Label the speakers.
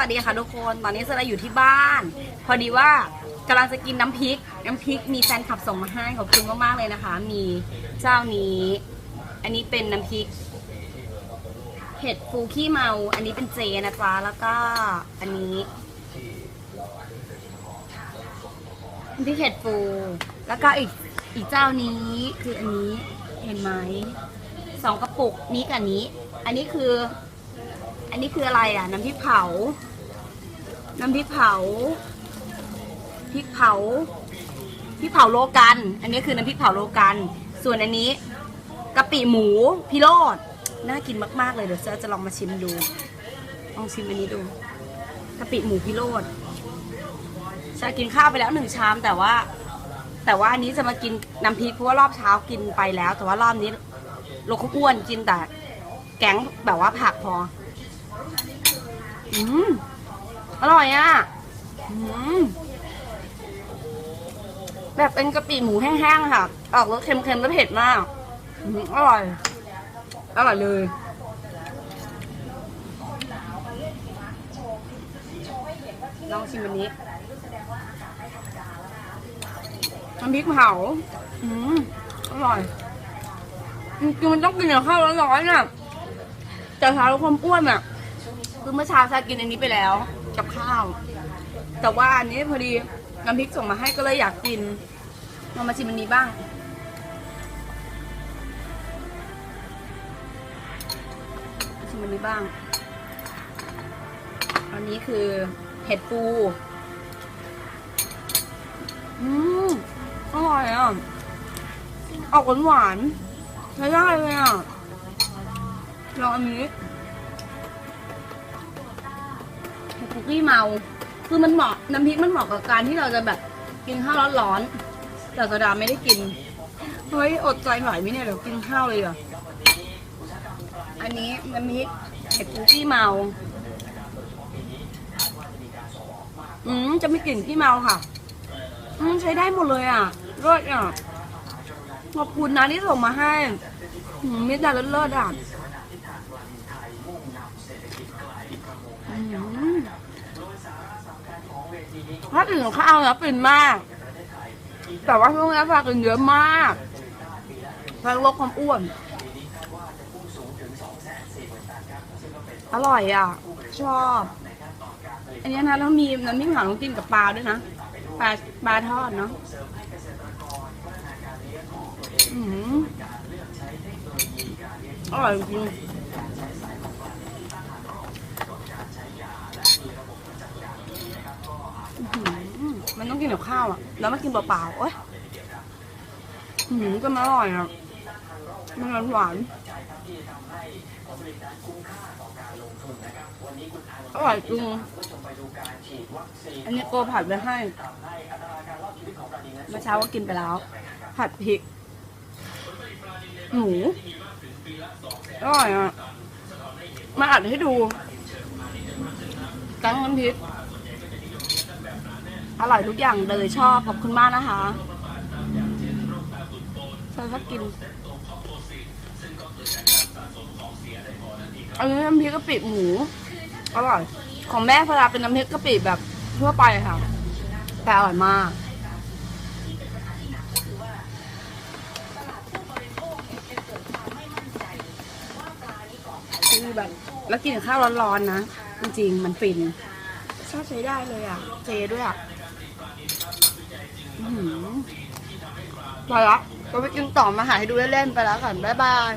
Speaker 1: สวัสดีค่ะทุกคนตอนนี้เซราอยู่ที่บ้าน พอดีว่ากำลังจะกินน้ำพริก น้ำพริกมีแฟนคลับส่งมาให้ขอบคุณมากๆเลยนะคะ มีเจ้านี้ อันนี้เป็นน้ำพริกเห็ดฟูขี้เมา อันนี้เป็นเจนะจ๊ะแล้วก็อันนี้น้ำพริกเห็ดฟู แล้วก็อีกอีกเจ้านี้คืออันนี้เห็นไหมสองกระปุกนี้กับนนี้ อันนี้คือ อันนี้คืออะไรอะ น้ำพริกเผา น้ำพริกเผา พริกเผา พริกเผาโลกัน อันนี้คือน้ำพริกเผาโลกัน ส่วนอันนี้กะปิหมูพิโรดน่ากินมาก ๆ เลยเดี๋ยวเซอจะลองมาชิมดู ลองชิมอันนี้ดูกะปิหมูพิโรดจะกินข้าวไปแล้วหนึ่งชามแต่ว่า แต่ว่าอันนี้จะมากินน้ำพริกเพราะว่ารอบเช้ากินไปแล้ว แต่ว่ารอบนี้โลกอ้วนกินแต่แกงแบบว่าผักพอ อืม อร่อยอะอแบบเป็นกะปิหมูแห้งๆค่ะ ออกรสเค็มๆและเผ็ดมากอมอร่อย อร่อยเลยลองชิมอันนี้น้ำพริกเผา อืมอร่อยจริงๆมันต้องกินกับข้าวร้อนๆน่ะแต่ถ้าเราความอ้วนอะ คือเมื่อเช้าชากินอันนี้ไปแล้ว กับข้าว แต่ว่าอันนี้พอดีน้ำพริกส่งมาให้ก็เลยอยากกินลองมาชิมอันนี้บ้าง ชิมอันนี้บ้าง อันนี้คือเห็ดปู อืมอร่อยอะ ออกหวานๆใช้ได้เลยอะลองอันนี้ กี้เมา คือมันเหมาะน้ำพริกมันเหมาะกับการที่เราจะแบบกินข้าวร้อนๆแต่สดาไม่ได้กินเฮ้ยอดใจไหวไหมเนี่ยเดี๋ยวกินข้าวเลยอะอันนี้น้ำพริกเห็ดคุกกี้เมาอืมจะไม่กลิ่นที่เมาค่ะ อืมใช้ได้หมดเลยอะเลิศอะขอบคุณนะที่ส่งมาให้อืมมิตรดาเลิศๆอะ อืม ถ้าอื่นของข้าวนะปิ่นมาก แต่ว่าช่วงนี้พากินเยอะมากพาลดความอ้วน อร่อยอะ ชอบ อันนี้นะแล้วมีน้ำพริกเผาต้องกินกับปลาด้วยนะปลาปลาทอดเนาะอืมอร่อยจริง อื มันต้องกินกับข้าวอะ แล้วมากินเปล่าๆโอ๊ยอืมก็มันอร่อยอะมันหวานหวานอร่อยจริงอันนี้โกผัดไปให้เมื่อเช้าก็กินไปแล้ว ผัดพริก หมูอร่อยอะ มาอัดให้ดูกังน้ำพริก อร่อยทุกอย่างเลยชอบขอบคุณมากนะคะเธอก็กินอันนี้น้ำพริกกะปิหมูอร่อยของแม่พลาเป็นน้ำพริกกะปิแบบทั่วไปค่ะ แต่อร่อยมากคือแบบแล้วกินกับข้าวร้อนๆนะ จริงๆ มันฟินชอบใช้ได้เลยอะเจด้วยอะ ไปละก็ไปกินต่อมาหาให้ดูเล่นๆไปแล้วก่อนบ๊ายบาย